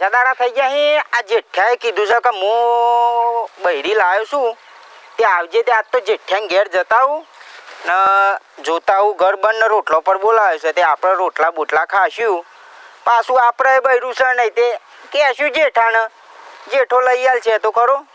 ખાસા દાડા થઈ ગયા હે. આ જેઠાએ કીધું છે કે હું બૈરી લાવ્યો છું. તે આવજે તે આજ તો જેઠ્યા ઘેર જતા આવું. ને જોતા આવું ઘર બંધ રોટલો પર બોલાવ્યો છે. તે આપણે રોટલા બોટલા ખાશું. પાછું આપણે બૈરું છે નહીં તે. કહેશું જેઠાને, જેઠો લઈ આલ છે તો ખરો.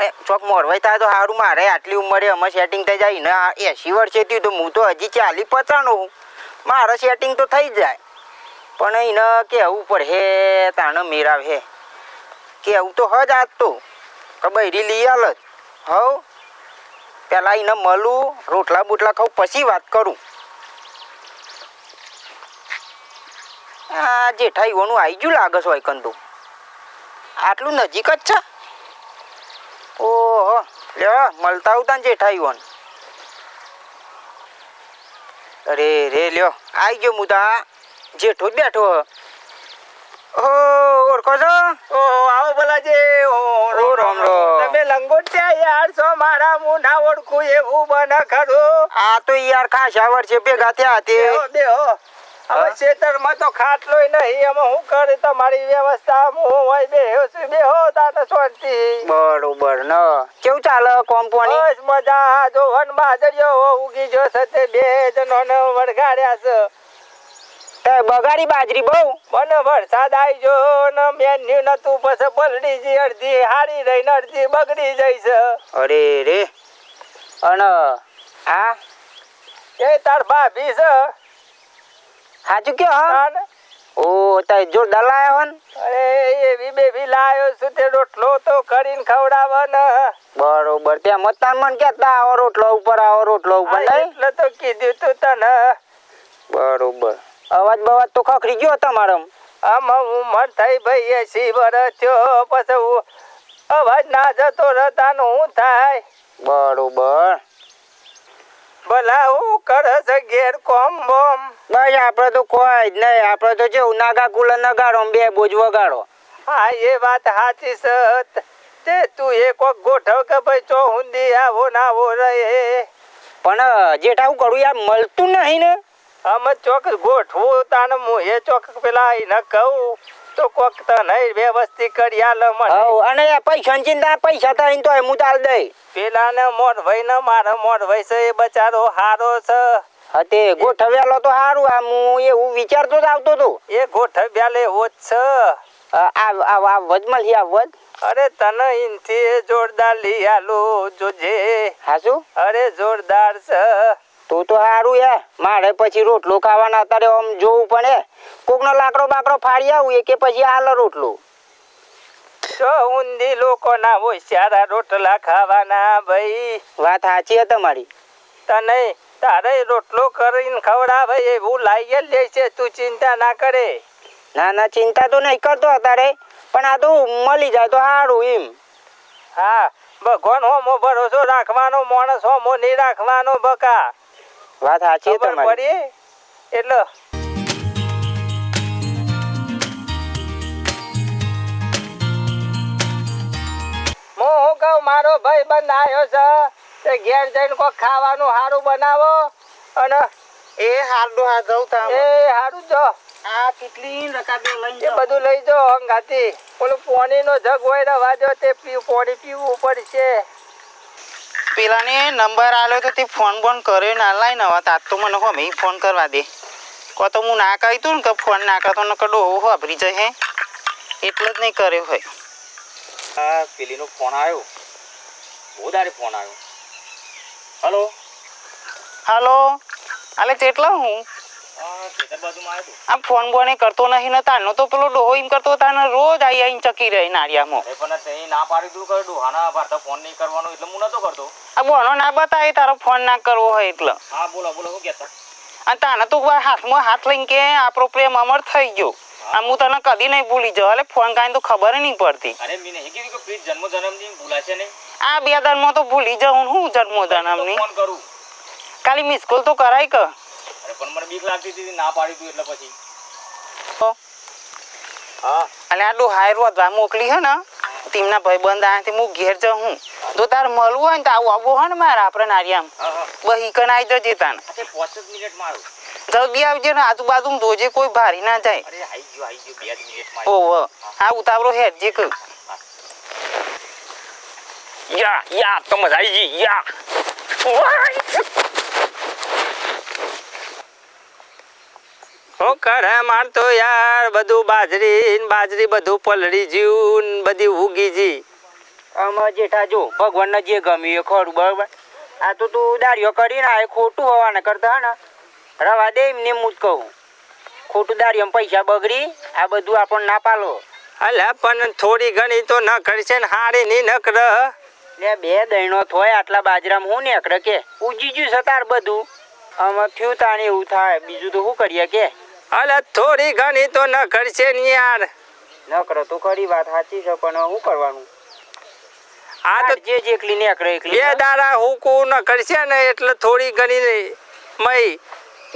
એ, ચોક મોરવાઈ થાય તો સારું મારે આટલી ઉંમરે અમે સેટિંગ થઈ જાય. ને એંસી વર્ષે થયું તો હું તો હજી ચાલી પચાણું. હું મારે સેટિંગ તો થઈ જાય. પણ એને કેવું પડે, તાણે મેરાવ હે કેવું તો હજ આજ તો. કે બૈરી લઈ આલ જ. હવ પેલા એને મળું, રોટલા બોટલા ખાઉં, પછી વાત કરું. આ જેઠાઈ ઓનું આવી ગયું લાગે છે તો આટલું નજીક જ છે? ઓહો. લે મળતા આવતા ને ઓન અરે, રે, લ્યો. આવી ગયો હું આ જેઠો બેઠો હ. ઓળખો છો? આવો ઓહો ઓ રામ રામ. તમે લંગોટિયા યાર છો મારા હું ના ઓળખું એવું બને ખરું. આ તો યાર ખાસા વર્ષે ભેગા થયા તે. બેહો બેહો હવે ખેતરમાં તો ખાટલોય નહીં એમાં હું કરે તમારી વ્યવસ્થા હું હોય બે છું બેહો તાને શાંતિ. બરોબર ન. કેવું ચાલે કોમ્પોની બસ મજા જોવન બાજરીઓ ઉગી જો છે તે બે જણોને વળગાડ્યા છે. તે બગાડી બાજરી બહુ. મને વરસાદ આવી જો ને મેન્યુ નતું પછી બલડી જી અડધી હારી રહી ને અડધી બગડી જઈશ અરે રે. અને હા એ તાર ભાભી છે. સાચું કે હા? તાન ઓ તાય જોરદાર લાયો હન. અરે એવી બેબી લાયો છું તે રોટલો તો કરીને ખવડાવ ને બરોબર તે મતાન મન કેતા આવો રોટલો ઉપર આવો રોટલો ઉપર આ નહીં? એટલે તો કીધું તું તને. બરોબર. અવાજ બવાજ તો ખખરી ગયો તમારો. આમાં ઉંમર થઈ ભાઈ એસી વર્ષ થયો પછી હું અવાજ ના જતો રતાનું હું થાય? બરોબર. ભલા હું કરે છે ઘેર કોમ બોમ. ભાઈ આપણે તો કોઈ જ નહીં. આપણે તો જેવું નાગા કુલર નગાડો બે બોજ વગાડો. હા એ વાત સાચી સત તે તું એ કોક ગોઠવ કે ભાઈ ચો હુંદી આવો ના આવો રે પણ જેઠા હું કરું યાર મળતું નહીં ને. અમે ચોક ગોઠવું તાને હું. એ ચોક્કસ પેલા એને કહું તો કોક તને વ્યવસ્થિત કરી આલે મને. અને પૈસા ચિંતા પૈસા થાય તો હું તાલ દઈ. પેલાને મોઢ ભાઈ ને મારે મોર ભાઈ છે એ બચારો હારો છે. હા તે ગોઠવેલો તો હારું આમ હું એવું વિચારતો જ આવતો હતો. એ ગોઠવ્યા લે હોત છે. આ આ આ વજમાં વજ અરે તને ઇનથી જોરદાર લઈ આલો જોજે. હાસું અરે જોરદાર છે. તું તો સારું હે. મારે પછી રોટલો ખાવાના અત્યારે આમ જોવું પડે કોકનો લાકડો બાકડો ફાડી આવું કે પછી આલ રોટલો. ઊંધી લોકો ના હોય સારા રોટલા ખાવાના ભાઈ. વાત સાચી છે તમારી. તને તારે રોટલો કરીને ખવડાવે એવું લાગી લે છે તું ચિંતા ના કરે. ના ના ચિંતા તો નહીં કરતો અત્યારે. પણ આ તો મળી જાય તો સારું એમ. હા ભગવાન હોમો ભરોસો રાખવાનો માણસ હોમો નહીં રાખવાનો બકા. વાત સાચી તમારી. એટલે હું હું કહું મારો ભાઈ બંધ આવ્યો છે. તે ઘેર જઈને કોઈ ખાવાનું સારું બનાવો. અને એ હારું હા જવું એ સારું જો. આ કેટલી રકાબી લઈને એ બધું લઈ જાઓ અંગાથી ઓલું પોણીનો જગ હોય રવા દો તે પી પાણી પીવું પડશે. પેલાને નંબર આલ્યો તો તે ફોન બોન કર્યો ના લાઈ ને હવે તાત તો મને હમે ફોન કરવા દે. કો તો હું ના કહી તું ને કે ફોન ના કરતો ને કડો વાપરી જાય હે. એટલે જ નહીં કર્યો હોય. આ પેલીનો ફોન આવ્યો. બહુ દારે ફોન આવ્યો. હલો? હાલો? આલે તેટલા હું? હા ખેતર આ ફોન બોને કરતો નહીં ને તારનો તો પેલો ડોહો એમ કરતો તાને રોજ આઈ આઈને ચકી રહી નારિયામાં અરે પણ તે ના પાડી તું કહ્યું ડોહાના ભારતા ફોન નહીં કરવાનો એટલે હું નતો કરતો. આ બોનો ના બતાય તારો ફોન ના કરવો હોય એટલે. હા બોલો બોલો હું કહેતા અને તાને તો હાથમાં હાથ લઈને કે આપણો પ્રેમ અમર થઈ ગયો. આ હું તને કદી નહીં ભૂલી જાઉં એટલે ફોન કાંઈ તો ખબર નહીં પડતી. અરે મેં નહીં કીધું કે પ્લીઝ જન્મ જન્મની ભૂલાશે નહીં. આ બે દાનમાં તો ભૂલી જાઉં હું જન્મ જન્મની ફોન કરું. ખાલી મિસ કોલ તો કરાય કે? પણ બીક લાગતી હતી ના પાડી તું એટલે પછી. હા. અને આ ડોહાય રોધવા મોકલી હે ને તેમના ભાઈબંધ આયાથી હું ઘેર જાઉં હું. જો તારે મળવું હોય ને તો આવું આવું હોય ને મારે આપણે નારિયામ. હા હા. બહી કન આવી જજે તાન. પાંચ જ જલ્દી આવજે ને આજુબાજુ જોજે કોઈ ભારી ના જાય. જ ઓવ આ ઉતાવળો હેડ જે કર. યા યા તમે આવી ગઈ યા વાય! હું કરે માર તો યાર બધું બાજરી બાજરી બધું પલળી જ્યું ને બધી ઉગી જી. આમાં જેઠા જો ભગવાનને જે ગમ્યું એ ખરું બરાબર? આ તો તું દાડીઓ કરીને આ એ ખોટું હોવાને કરતા ને? રવા દે એમને હું જ કહું. ખોટું દાડીઓમાં પૈસા બગડી આ બધું આપણને ના પાલો. અલે પણ થોડી ઘણી તો ન કરશે ને હારી ની નકર લે બે દહીણો થોય આટલા બાજરામાં હું નેકડે કે? ઉજી જ્યું છે તાર બધું. આમાં થયું તાણે એવું થાય બીજું તો શું કરીએ કે? અલ્યા થોડી ઘણી તો ન કરશે ને યાર. ન કરો તો ખરી વાત સાચી છે પણ શું કરવાનું? આ તો જે જે જેટલી નેકડે એકલી બે દાડા હુકુ ન કરશે ને એટલે થોડી ઘણી મય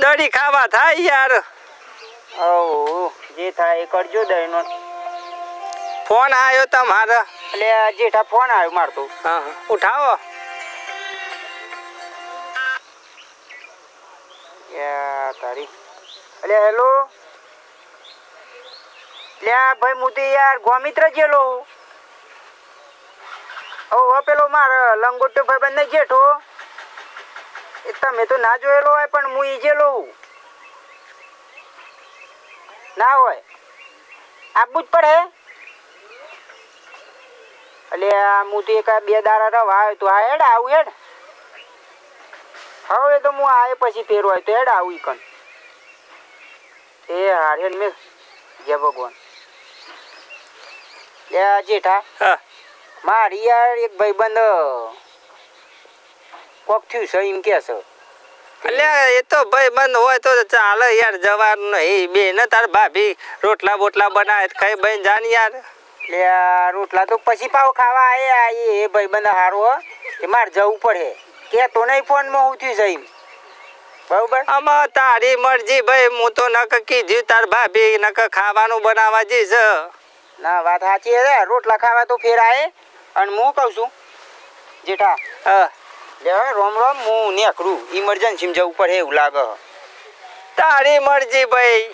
દડી ખાવા થાય યાર. ઓ જે થાય એ કરજો દહીનો ફોન આવ્યો તમારો. એટલે જેઠા ફોન આવ્યો મારતો. હા. ઉઠાવો. યા તારી અલે, હેલો? લે, આ ભાઈ હું યાર ગોમિત્ર જેલો ઓ પેલો માર લંગોટો ભાઈ બંને જેઠો. એ તમે તો ના જોયેલો હોય, પણ હું ઈ જેલો. ના હોય? આપવું જ પડે. એટલે હું તો એક બે દારા રવા આવ્યો તો, આ હેડ આવું, હેડ. હવે તો હું આવે પછી હોય તો, હેડ આવું ઈ કન એ હાર હેડ મેં. જય ભગવાન. લે જેઠા. હા. મારી યાર એક ભાઈબંધ કોક થયું છે એમ કે છે. અલ્યા એ તો ભાઈ બંધ હોય તો ચાલે યાર જવાનું નહીં. બે ને તાર ભાભી રોટલા બોટલા બનાવે તો ખાઈ ભાઈ જાન યાર. લે રોટલા તો પછી પાવ ખાવા આયા એ ભાઈ બંધ હારો કે મારે જવું પડે. કે તો નહીં ફોનમાં હું થયું છે એમ. બરોબર? આમાં તારી મરજી ભાઈ હું તો નક કીધું તાર ભાભી નક ખાવાનું બનાવવા જઈશ. ના વાત સાચી છે રોટલા ખાવા તો ફેર આયે અને હું કહું છું જેઠા હા. લે રોમ રોમ હું નીકળું. ઇમરજન્સીમાં જવું પડે એવું લાગે. તારી મરજી ભાઈ.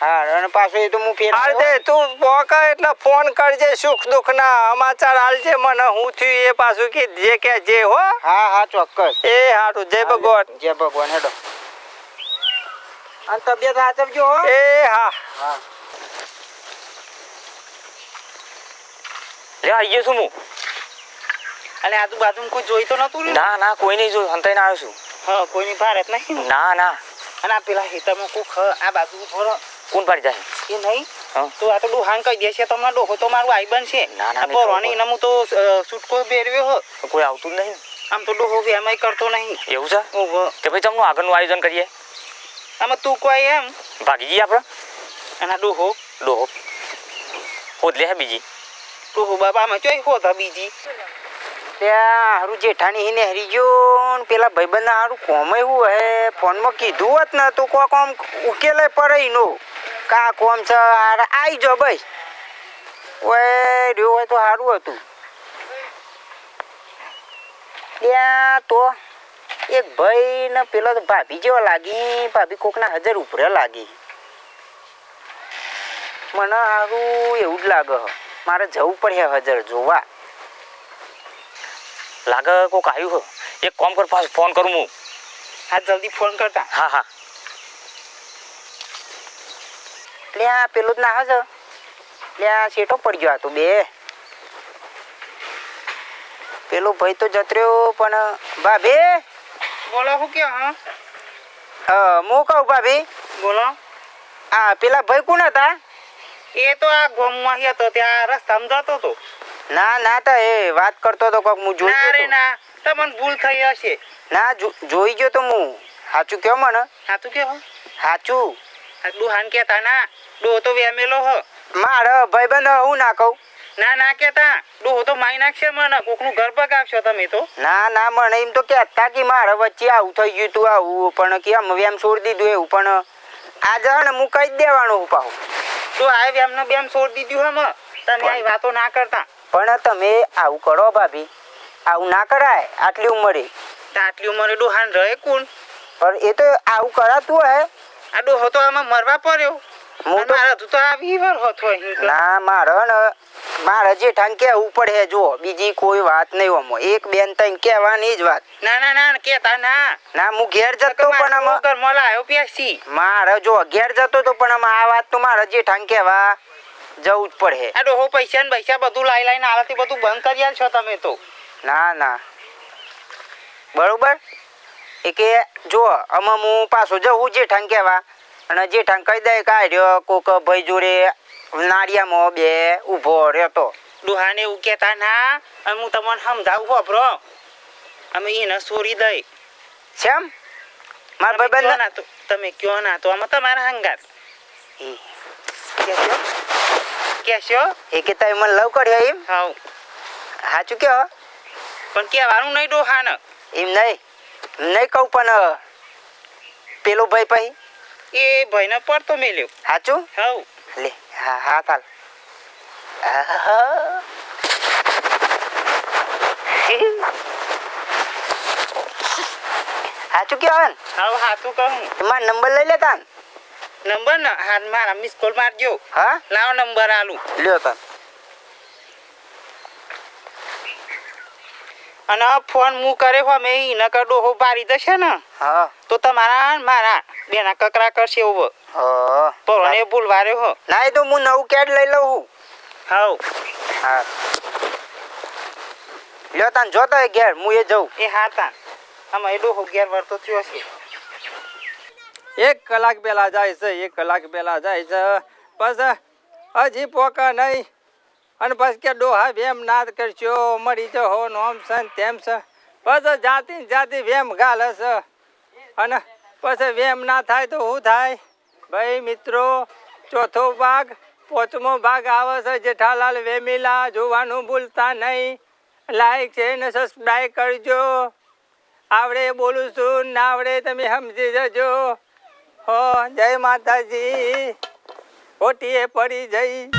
હા અને પાછું એ તો હું ફેર હાલ દે તું પોકા એટલે ફોન કરજે સુખ દુઃખ ના સમાચાર હાલજે મને હું થયું એ પાછું કે જે કે જે હો. હા હા ચોક્કસ. એ હારું જય ભગવાન. જય ભગવાન હેડો. અને તબિયત સાચવજો એ હા. હા. લે આઈ છું હું. અને આજુબાજુ કોઈ જોઈ તો નતું ના? ના કોઈ નહીં જોયું. હંતાઈને આવ્યો છું. હા કોઈની ભારત નહીં ના? ના અને આ પેલા હેતરમાં કોક આ બાજુ ઊભો રહો. કોણ પાડી જાય? એ નહીં? તો આ તો ડોહાન કહી દેશે તમને ડોહો તો મારું આઈબન છે ના, ના, ખબર. એને હું તો છૂટકો બેરવ્યો હો. કોઈ આવતું જ નહીં આમ તો ડોહો વેમાય કરતો નહીં. એવું છે? તમને આગળનું આયોજન કરીએ. આમાં તું કોઈ એમ ભાગી જઈએ આપણે અને ડોહો ડોહો હોદ લે હે બીજી ડોહો બાબામાં ચોઈ હોતા બીજી ત્યાં હારું જેઠાણી હિને હરી ગયો ને પેલા ભાઈબંધ હારું કોમ એવું હે ફોનમાં કીધું હોત ને તો કોક આમ ઉકેલે પડે નો કા કોમ છે આવી જો ભાઈ ઓય રહ્યો હોય તો સારું હતું ત્યાં તો એક ભાઈ ને પેલો ભાભી જેવા લાગી ભાભી કોકના હજાર ઉપરે લાગી. મને સારું એવું જ લાગે મારે જવું પડે હજાર જોવા. લાગે કોક આવ્યું હો. એક કોમ કર પાછું ફોન કરું હું. હા જલ્દી ફોન કરતા. હા હા. લે આ પેલું જ ના હશે. લે આ શેટો પડી ગયો હતો બે. પેલો ભાઈ તો જતર્યો પણ ભાભી! બોલો શું કે હા? હું કહું ભાભી? બોલો. આ પેલા ભાઈ કોણ હતા? એ તો આ ગોમમાં હતો ત્યાં રસ્તામાં જતો હતો. ના ના તા એ વાત કરતો તો કોક હું જોઈ ના રે ગયો ના. તમને ભૂલ થઈ હશે. ના જોઈ ગયો તો હું. સાચું કહો મને? સાચું કહો હો? સાચું. ડોહાન કેતા ના ડો તો વેમેલો હ. મારો ભાઈબંધ હું ના કહું. ના ના કેતા. ડોહો તો માઈ નાખશે મને. કોકનું ઘર પગાવશો તમે તો. ના ના મને એમ તો કહેતા કે મારા વચ્ચે આવું થઈ ગયું તું આવું. પણ કે આમ વેમ છોડી દીધું એવું. પણ આજે ને હું કહી જ દેવાનું હું પાછું તો આ બેમનો બેમ છોડી દીધું હમ તમે આ વાતો ના કરતા. પણ તમે આવું કરો ભાભી. આવું ના કરાય આટલી ઉંમરે. આટલી ઉંમરે ડોહાન રહે કોણ? પણ એ તો આવું કરાતું હે. આ ડોહો તો આમાં મરવા પડ્યો. હું તો તો આ વીવર હોતો ના મારો ને મારે જેઠાણ કેવું પડે જો બીજી કોઈ વાત નહીં ઓમો. એક બેન તઈને કહેવાની જ વાત. ના ના ના કેતા ના. ના હું ઘેર જતો પણ આમાં પ્યાસી. મારે જો ઘેર જતો તો પણ આમાં આ વાત તો મારા જેઠાણ કહેવા જવું જ પડે. આ ડોહો પૈસા ને પૈસા બધું લાઈ લાઈને આલાથી બધું બંધ કરી છો તમે તો. ના ના. બરોબર? એ કે જો આમાં હું પાછો જવું જેઠાણ કહેવા. અને જેઠાણ કહી દે કે આ રહ્યો કોક ભાઈ જોડે નાળિયામાં બે ઊભો રહેતો. ડોહાને એવું કહેતા ના અને હું તમને સમજાવું હોભરો અમે એને સોરી દઈ. શેમ? મારા ભાઈ ના તો તમે કયો ના તો આમાં તમારા હંગાત. કેશો એ કે તમે મને લવ કર્યો એમ? હા સાચું કયો? પણ કહેવાનું નહીં ડોહાને એમ નહીં. નહીં કહું પણ પેલો ભાઈ પછી. એ ભાઈને પડતો મેલ્યો. સાચું હાવ. લે હા હા ચાલ આહા. સાચું કે આવે હાવ સાચું કહું. તમારો નંબર લઈ લેતા નંબર ના હા મારા મિસ કોલ મારજો હા? લાવો નંબર આલું. લ્યો તન. અને ફોન હું કરે હો મેં એને કર ડોહો બારી દશે ને? હા. તો તમારા મારા બેના કકરા કરશે એવું. હા. એ ભૂલવા રહ્યો હો. ના એ તો હું નવું કેડ લઈ લઉં હું. હાવ હા. લ્યો તાન જોતો ઘેર હું એ જઉં. એ હાતા આમાં એ ડોહો ઘેર વળતો થયો છે એક કલાક પહેલા જાય છે એક કલાક પહેલા જાય છે. બસ હજી પોકા નહીં. અને પછી કે ડોહા વેમ નાદ કરશો મરી જહો નોમ છે તેમ છે પછી જાતિ ને જાતી વેમ ગાલે છે અને પછી વેમ ના થાય તો શું થાય? ભાઈ મિત્રો, ચોથો ભાગ, પોચમો ભાગ આવે છે જેઠાલાલ વેમીલા, જોવાનું ભૂલતા નહીં. લાઈક છે ને સબસ્ક્રાઈબ કરજો. આવડે બોલું છું ના આવડે તમે સમજી જજો. હો, જય માતાજી. ખોટીએ પડી જઈ.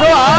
ಅದು ಆ